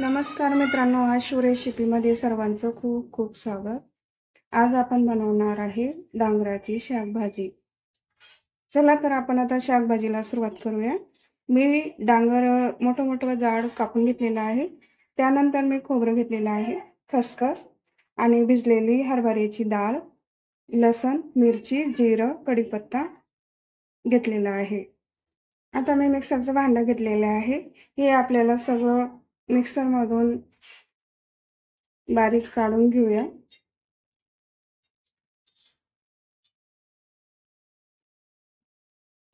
नमस्कार मित्रांनो आज शू रेसिपीमध्ये सर्वांचं खूप खूप स्वागत. आज आपण बनवणार आहे डांगराची शाकभाजी. चला तर आपण आता शाकभाजीला सुरुवात करूया. मी डांगर मोठं मोठं जाड कापून घेतलेलं आहे. त्यानंतर मी खोबरं घेतलेलं आहे खसखस आणि भिजलेली हरभऱ्याची डाळ लसण मिरची जिरं कढीपत्ता घेतलेला आहे. आता मी मिक्सरचं भांडं घेतलेलं आहे. हे आपल्याला सगळं मिक्सरमधून बारीक काढून घेऊया.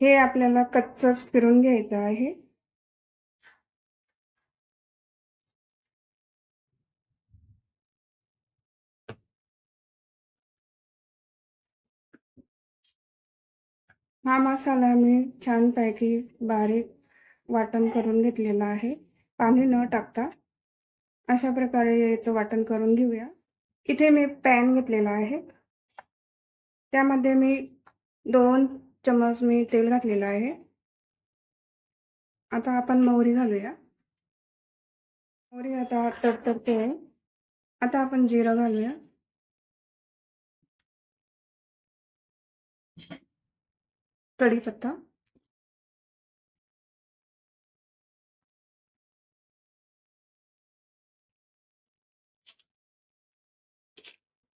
हे आपल्याला कच्चच फिरून घ्यायचं आहे. हा मसाला मी छानपैकी बारीक वाटण करून घेतलेला आहे. पाणी न टाकता अशा प्रकारे याचं वाटण करून घेऊया. इथे मी पॅन घेतलेला आहे. त्यामध्ये मी दोन चमच मी तेल घातलेलं आहे. आता आपण मोहरी घालूया. मोहरी आता तडतडते आहे. आता आपण जिरं घालूया. कढीपत्ता.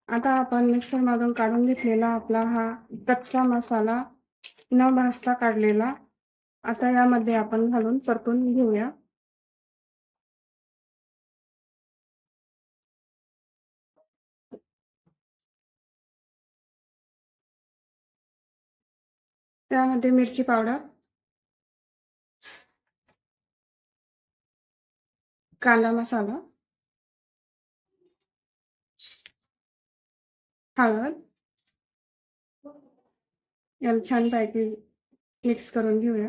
आता आपण मिक्सरमधून काढून घेतलेला आपला हा कच्चा मसाला न भाजता काढलेला. आता यामध्ये आपण घालून परतून घेऊया. त्यामध्ये मिरची पावडर कांदा मसाला हळद. याला छान छानपैकी मिक्स करून घेऊया.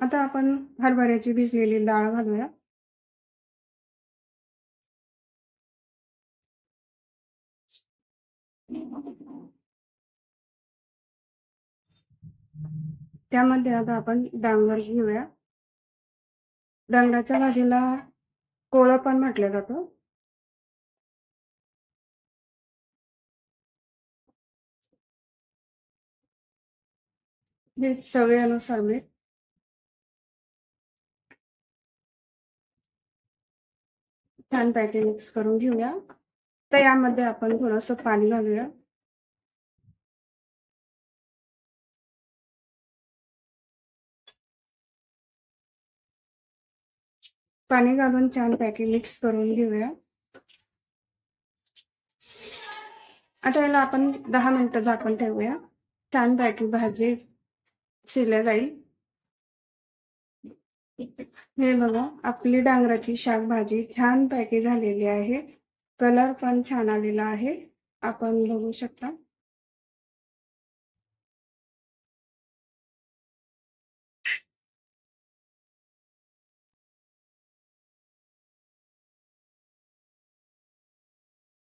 आता आपण हरभऱ्याची भिजलेली डाळ घालूया. त्यामध्ये आता आपण डांगर घेऊया. डांगराच्या भाजीला कोळं पण म्हटलं जातं. हे चवीनुसार मीठ छानपैकी मिक्स करून घेऊया. तर यामध्ये आपण थोडंसं पाणी घालूया. पाणी घालून छानपैकी मिक्स करून घेऊया. आता याला आपण दहा मिनिटं झाकून ठेवूया. छान पॅकी भाजी शिरल्या जाईल हे बघा आपली डांगराची शाकभाजी छानपैकी झालेली आहे. कलर पण छान आलेला आहे. आपण बघू शकता.